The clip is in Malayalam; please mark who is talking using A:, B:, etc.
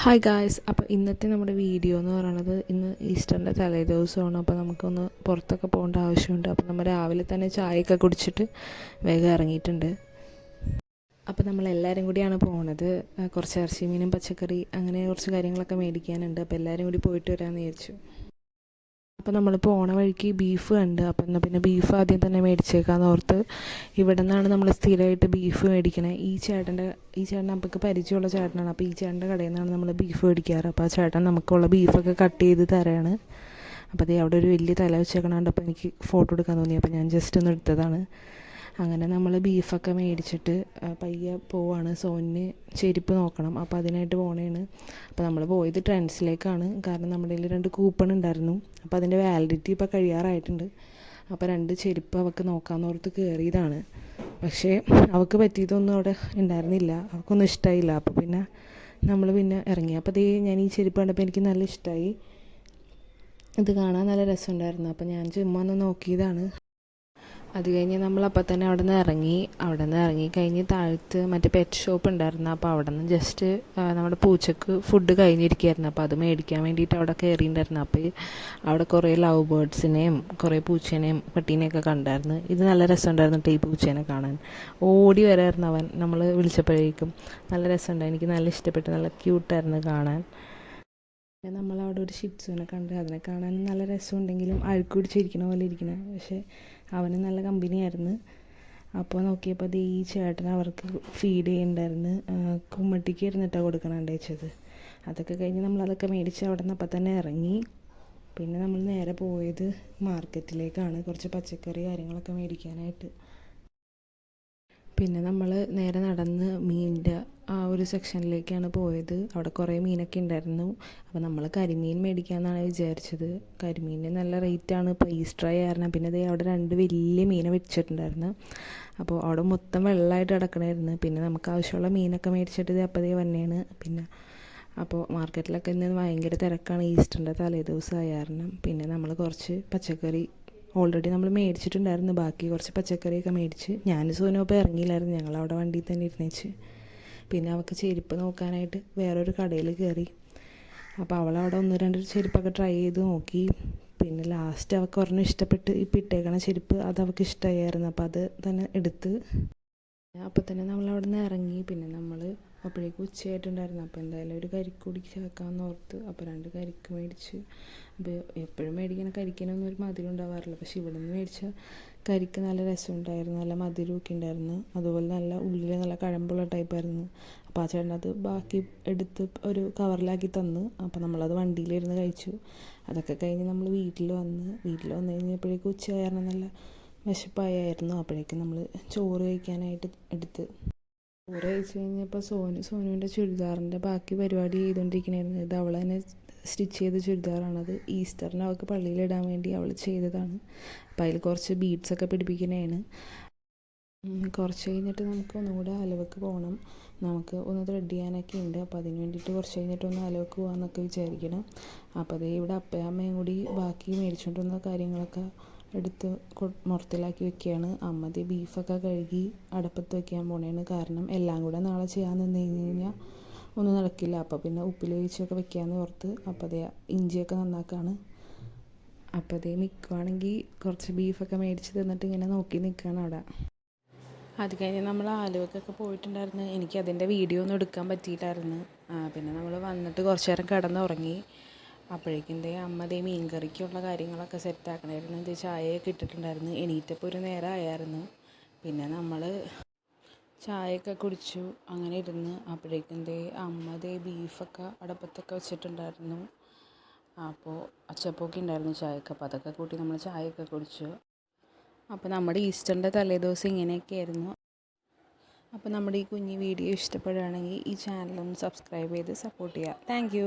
A: ഹായ് ഗായ്സ് അപ്പോൾ ഇന്നത്തെ നമ്മുടെ വീഡിയോ എന്ന് പറയുന്നത് ഇന്ന് ഈസ്റ്ററിന്റെ തലേ ദിവസമാണ്. അപ്പോൾ നമുക്കൊന്ന് പുറത്തൊക്കെ പോകേണ്ട ആവശ്യമുണ്ട്. അപ്പോൾ നമ്മൾ രാവിലെ തന്നെ ചായയൊക്കെ കുടിച്ചിട്ട് വേഗം ഇറങ്ങിയിട്ടുണ്ട്. അപ്പോൾ നമ്മൾ എല്ലാവരും കൂടിയാണ് പോണത്. കുറച്ച് ഇറച്ചി മീനും പച്ചക്കറി അങ്ങനെ കുറച്ച് കാര്യങ്ങളൊക്കെ മേടിക്കാനുണ്ട്. അപ്പോൾ എല്ലാവരും കൂടി പോയിട്ട് വരാമെന്ന് വിചാരിച്ചു. അപ്പോൾ നമ്മൾ പോണ വഴിക്ക് ബീഫ് കണ്ട് അപ്പം എന്നാൽ പിന്നെ ബീഫ് ആദ്യം തന്നെ മേടിച്ചേക്കാന്ന് ഓർത്ത് ഇവിടെ നിന്നാണ് നമ്മൾ സ്ഥിരമായിട്ട് ബീഫ് മേടിക്കണേ. ഈ ചേട്ടന്റെ ഈ ചേട്ടൻ നമുക്ക് പരിചയമുള്ള ചേട്ടനാണ്. അപ്പോൾ ഈ ചേട്ടന്റെ കടയിൽ നിന്നാണ് നമ്മൾ ബീഫ് മേടിക്കാറ്. അപ്പോൾ ആ ചേട്ടൻ നമുക്കുള്ള ബീഫൊക്കെ കട്ട് ചെയ്ത് തരാണ്. അപ്പോൾ അതേ അവിടെ ഒരു വലിയ തല വെച്ചേക്കണുണ്ട് അപ്പോൾ എനിക്ക് ഫോട്ടോ എടുക്കാൻ തോന്നി. അപ്പോൾ ഞാൻ ജസ്റ്റ് ഒന്ന് എടുത്തതാണ്. അങ്ങനെ നമ്മൾ ബീഫൊക്കെ മേടിച്ചിട്ട് പയ്യെ പോവാണ്. സോനിന് ചെരുപ്പ് നോക്കണം. അപ്പോൾ അതിനായിട്ട് പോണേണ്. അപ്പോൾ നമ്മൾ പോയത് ട്രെൻഡ്സിലേക്കാണ്. കാരണം നമ്മുടെ കയ്യിൽ രണ്ട് കൂപ്പൺ ഉണ്ടായിരുന്നു. അപ്പോൾ അതിന്റെ വാലിഡിറ്റി ഇപ്പോൾ കഴിയാറായിട്ടുണ്ട്. അപ്പോൾ രണ്ട് ചെരുപ്പ് അവൾക്ക് നോക്കാമെന്ന് ഓർത്ത് കയറിയതാണ് പക്ഷേ അവൾക്ക് പറ്റിയതൊന്നും അവിടെ ഉണ്ടായിരുന്നില്ല. അവൾക്കൊന്നും ഇഷ്ടമായില്ല അപ്പോൾ പിന്നെ നമ്മൾ പിന്നെ ഇറങ്ങി. അപ്പോൾ ദേ ഞാൻ ഈ ചെരുപ്പ് കണ്ടപ്പോൾ എനിക്ക് നല്ല ഇഷ്ടമായി ഇത് കാണാൻ നല്ല രസമുണ്ടായിരുന്നു. അപ്പോൾ ഞാൻ ചുമ്മാ ഒന്ന് നോക്കിയതാണ്. അത് കഴിഞ്ഞ് നമ്മൾ അപ്പം തന്നെ അവിടെ നിന്ന് ഇറങ്ങി അവിടെ നിന്ന് ഇറങ്ങി കഴിഞ്ഞ് താഴത്ത് മറ്റേ പെറ്റ് ഷോപ്പ് ഉണ്ടായിരുന്നു. അപ്പോൾ അവിടെ നിന്ന് ജസ്റ്റ് നമ്മുടെ പൂച്ചക്ക് ഫുഡ് കഴിഞ്ഞിരിക്കുകയായിരുന്നു. അപ്പോൾ അത് മേടിക്കാൻ വേണ്ടിയിട്ട് അവിടെ കയറിയിട്ടുണ്ടായിരുന്നു. അപ്പോൾ അവിടെ കുറേ ലവ് ബേർഡ്സിനെയും കുറേ പൂച്ചേനെയും പട്ടീനെയൊക്കെ കണ്ടായിരുന്നു. ഇത് നല്ല രസമുണ്ടായിരുന്നു ഈ പൂച്ചേനെ കാണാൻ. ഓടി വരായിരുന്നു അവൻ. നമ്മൾ വിളിച്ചപ്പോഴേക്കും നല്ല രസമുണ്ടായി എനിക്ക് നല്ല ഇഷ്ടപ്പെട്ടു. നല്ല ക്യൂട്ടായിരുന്നു കാണാൻ. പിന്നെ നമ്മളവിടെ ഒരു ഷിപ്സുവിനെ കണ്ട്. അതിനെ കാണാൻ നല്ല രസമുണ്ടെങ്കിലും അഴുക്കുപിടിച്ചിരിക്കണ പോലെ ഇരിക്കണേ. പക്ഷേ അവന് നല്ല കമ്പനിയായിരുന്നു അപ്പോൾ നോക്കിയപ്പോൾ ഈ ചേട്ടൻ അവർക്ക് ഫീഡ് ചെയ്യുന്നുണ്ടായിരുന്നു കുമ്മട്ടിക്ക് ഇരുന്നിട്ടാണ് കൊടുക്കണുണ്ട് വെച്ചത്. അതൊക്കെ കഴിഞ്ഞ് നമ്മളതൊക്കെ മേടിച്ച് അവിടെ നിന്ന് അപ്പം തന്നെ ഇറങ്ങി. പിന്നെ നമ്മൾ നേരെ പോയത് മാർക്കറ്റിലേക്കാണ് കുറച്ച് പച്ചക്കറി കാര്യങ്ങളൊക്കെ മേടിക്കാനായിട്ട്. പിന്നെ നമ്മൾ നേരെ നടന്ന് മീനിന്റെ ആ ഒരു സെക്ഷനിലേക്കാണ് പോയത്. അവിടെ കുറേ മീനൊക്കെ ഉണ്ടായിരുന്നു. അപ്പോൾ നമ്മൾ കരിമീൻ മേടിക്കാമെന്നാണ് വിചാരിച്ചത്. കരിമീനിന് നല്ല റേറ്റാണ് ഇപ്പോൾ ഈസ്റ്റർ ആയി കാരണം പിന്നെ ദേ അവിടെ രണ്ട് വലിയ മീനെ വെച്ചിട്ടുണ്ടായിരുന്നു. അപ്പോൾ അവിടെ മൊത്തം വെള്ളമായിട്ട് കിടക്കണമായിരുന്നു പിന്നെ നമുക്ക് ആവശ്യമുള്ള മീനൊക്കെ മേടിച്ചിട്ട് ഇത് ദേ വന്നെയാണ് പിന്നെ അപ്പോൾ മാർക്കറ്റിലൊക്കെ ഇന്ന് ഭയങ്കര തിരക്കാണ് ഈസ്റ്ററിന്റെ തലേദിവസം ആയ കാരണം. പിന്നെ നമ്മൾ കുറച്ച് പച്ചക്കറി ഓൾറെഡി നമ്മൾ മേടിച്ചിട്ടുണ്ടായിരുന്നു. ബാക്കി കുറച്ച് പച്ചക്കറിയൊക്കെ മേടിച്ച്. ഞാൻ സോനോ ഇപ്പോൾ ഇറങ്ങിയില്ലായിരുന്നു. ഞങ്ങൾ അവിടെ വണ്ടിയിൽ തന്നെ ഇരുന്നേച്ച്. പിന്നെ അവൾക്ക് ചെരുപ്പ് നോക്കാനായിട്ട് വേറൊരു കടയിൽ കയറി. അപ്പോൾ അവൾ അവിടെ ഒന്ന് രണ്ട് ചെരുപ്പൊക്കെ ട്രൈ ചെയ്ത് നോക്കി. പിന്നെ ലാസ്റ്റ് അവൾക്ക് ഒരെണ്ണം ഇഷ്ടപ്പെട്ട് ഇപ്പം ഇട്ടേക്കണ ചെരുപ്പ് അത് അവൾക്ക് ഇഷ്ടമായിരുന്നു അപ്പോൾ അത് തന്നെ എടുത്ത്. അപ്പോൾ തന്നെ നമ്മൾ അവിടെ നിന്ന് ഇറങ്ങി. പിന്നെ നമ്മൾ അപ്പോഴേക്കും ഉച്ചയായിട്ടുണ്ടായിരുന്നു. അപ്പോൾ എന്തായാലും ഒരു കരിക്കൂടി ചേർക്കാമെന്ന് ഓർത്ത് അപ്പോൾ രണ്ട് കരിക്ക് മേടിച്ച്. അപ്പോൾ എപ്പോഴും മേടിക്കുന്ന കരിക്കിനൊന്നും ഒരു മധുരം ഉണ്ടാവാറില്ല. പക്ഷെ ഇവിടെ നിന്ന് മേടിച്ച കരിക്ക് നല്ല രസമുണ്ടായിരുന്നു. നല്ല മധുരമൊക്കെ ഉണ്ടായിരുന്നു. അതുപോലെ നല്ല ഉള്ളിൽ നല്ല കഴമ്പുള്ള ടൈപ്പായിരുന്നു അപ്പോൾ ആ ചേട്ടനത് ബാക്കി എടുത്ത് ഒരു കവറിലാക്കി തന്ന്. അപ്പോൾ നമ്മളത് വണ്ടിയിലിരുന്ന് കഴിച്ചു. അതൊക്കെ കഴിഞ്ഞ് നമ്മൾ വീട്ടിൽ വന്ന് വീട്ടിൽ വന്ന് കഴിഞ്ഞപ്പോഴേക്കും ഉച്ച നല്ല വിശപ്പായായിരുന്നു. അപ്പോഴേക്കും നമ്മൾ ചോറ് കഴിക്കാനായിട്ട് എടുത്ത് ചോറ് കഴിച്ച് കഴിഞ്ഞപ്പോൾ സോനു സോനുവിന്റെ ചുരിദാറിന്റെ ബാക്കി പരിപാടി ചെയ്തുകൊണ്ടിരിക്കണായിരുന്നു ഇത് അവൾ തന്നെ സ്റ്റിച്ച് ചെയ്ത ചുരിദാറാണത് ഈസ്റ്ററിന് അവൾക്ക് പള്ളിയിലിടാൻ വേണ്ടി അവൾ ചെയ്തതാണ്. അപ്പോൾ അതിൽ കുറച്ച് ബീഡ്സൊക്കെ പിടിപ്പിക്കണതാണ് ഉം, കുറച്ച് കഴിഞ്ഞിട്ട് നമുക്ക് ഒന്നുകൂടെ അലവക്ക് പോകണം നമുക്ക് ഒന്ന് ത്രെഡ് ചെയ്യാനൊക്കെ ഉണ്ട്. അപ്പോൾ അതിന് വേണ്ടിയിട്ട് കുറച്ച് കഴിഞ്ഞിട്ട് ഒന്ന് അലവക്ക് പോകാമെന്നൊക്കെ വിചാരിക്കണം. അപ്പോൾ അതേ ഇവിടെ അപ്പയും അമ്മയും കൂടി ബാക്കി മേടിച്ചുകൊണ്ടുവന്ന കാര്യങ്ങളൊക്കെ എടുത്ത് മുറത്തിലാക്കി വെക്കുകയാണ് അമ്മ ദേ ബീഫൊക്കെ കഴുകി അടപ്പത്ത് വെക്കാൻ പോണേണ് കാരണം എല്ലാം കൂടെ നാളെ ചെയ്യാൻ നിന്ന് കഴിഞ്ഞ് കഴിഞ്ഞാൽ ഒന്നും നടക്കില്ല. അപ്പോൾ പിന്നെ ഉപ്പിൽ വേവിച്ചൊക്കെ വെക്കാമെന്ന് ഓർത്ത് അപ്പോൾ അതേ ഇഞ്ചിയൊക്കെ നന്നാക്കാണ്. അപ്പോൾ അതേ നിൽക്കുവാണെങ്കിൽ കുറച്ച് ബീഫൊക്കെ മേടിച്ച് തന്നിട്ട് ഇങ്ങനെ നോക്കി നിൽക്കുകയാണ് അവിടെ. അത് കഴിഞ്ഞ് നമ്മൾ ആലുവക്കൊക്കെ പോയിട്ടുണ്ടായിരുന്നു. എനിക്ക് അതിന്റെ വീഡിയോ ഒന്നും എടുക്കാൻ പറ്റിയില്ലായിരുന്നു. പിന്നെ നമ്മൾ വന്നിട്ട് കുറച്ച് നേരം കിടന്നുറങ്ങി. അപ്പോഴേക്കും ദേ അമ്മ ദേ മീൻ കറിക്കുള്ള കാര്യങ്ങളൊക്കെ സെറ്റാക്കണമായിരുന്നു ഇത് ചായയൊക്കെ ഇട്ടിട്ടുണ്ടായിരുന്നു. എണീറ്റപ്പോൾ ഒരു നേരം ആയായിരുന്നു പിന്നെ നമ്മൾ ചായയൊക്കെ കുടിച്ചു അങ്ങനെ ഇരുന്ന് അപ്പോഴേക്കും ദേ അമ്മ ദേ ബീഫൊക്കെ അടപ്പത്തൊക്കെ വെച്ചിട്ടുണ്ടായിരുന്നു. അപ്പോൾ അച്ചപ്പൊക്കെ ഉണ്ടായിരുന്നു ചായയൊക്കെ. അപ്പോൾ അതൊക്കെ കൂട്ടി നമ്മൾ ചായയൊക്കെ കുടിച്ചു. അപ്പോൾ നമ്മുടെ ഈസ്റ്ററിന്റെ തലേദിവസം ഇങ്ങനെയൊക്കെയായിരുന്നു അപ്പോൾ നമ്മുടെ ഈ കുഞ്ഞി വീഡിയോ ഇഷ്ടപ്പെടുകയാണെങ്കിൽ ഈ ചാനലൊന്ന് സബ്സ്ക്രൈബ് ചെയ്ത് സപ്പോർട്ട് ചെയ്യുക. താങ്ക്